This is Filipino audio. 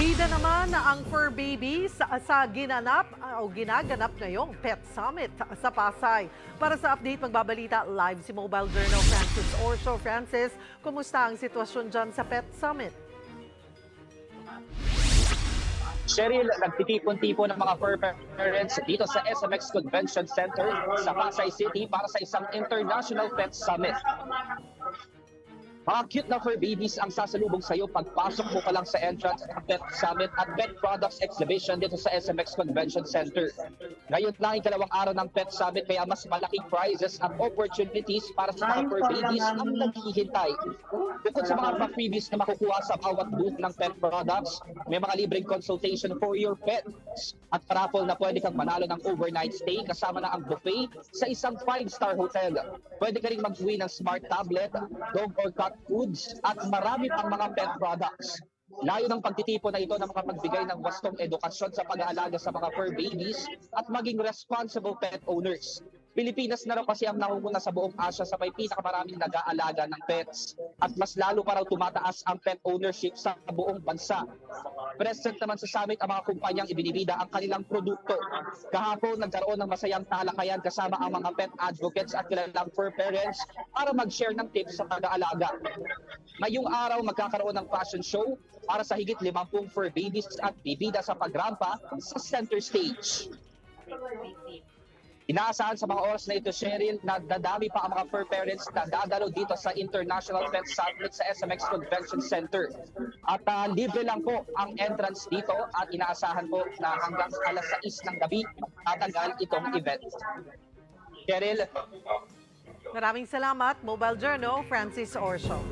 Bida naman ang fur babies sa, sa ginanap ah, o ginaganap ngayong Pet Summit sa Pasay. Para sa update, magbabalita live si Mobile Journal Francis Orso. Francis, kumusta ang sitwasyon dyan sa Pet Summit? Cheryl, nagtitipon-tipon ng mga fur parents dito sa SMX Convention Center sa Pasay City para sa isang International Pet Summit. Mga cute na fur babies ang sasalubong sa iyo pagpasok mo pa lang sa entrance ng Pet Summit at Pet Products Exhibition dito sa SMX Convention Center. Ngayon lang ikalawang araw ng Pet Summit kaya mas malaking prizes at opportunities para sa mga fur babies ang naghihintay. Bukod sa mga freebies na makukuha sa bawat booth ng pet products, may mga libreng consultation for your pets at raffle na pwede kang manalo ng overnight stay kasama na ang buffet sa isang 5-star hotel. Pwede ka rin mag-uwi ng smart tablet, dog or cat foods at marami pang mga pet products. Layo ng pagtitipon na ito na makapagbigay ng wastong edukasyon sa pag-aalaga sa mga fur babies at maging responsible pet owners. Pilipinas na raw kasi ang nangunguna sa buong Asia sa may pinakamaraming nag-aalaga ng pets at mas lalo pa raw tumataas ang pet ownership sa buong bansa. Present naman sa summit ang mga kumpanyang ibinibida ang kanilang produkto. Kahapon nagkaroon ng masayang talakayan kasama ang mga pet advocates at kilalang fur parents para mag-share ng tips sa pag-aalaga. Ngayong araw magkakaroon ng fashion show para sa higit 50 fur babies at bibida sa pagrampa sa center stage. Inaasahan sa mga oras na ito, Cheryl, na dadami pa ang mga fur parents na dadalo dito sa International Pet Summit sa SMX Convention Center. At ah, libre lang po ang entrance dito at inaasahan po na hanggang alas 6 ng gabi tatagal itong event. Cheryl, Maraming salamat, Mobile Journal Francis Orso.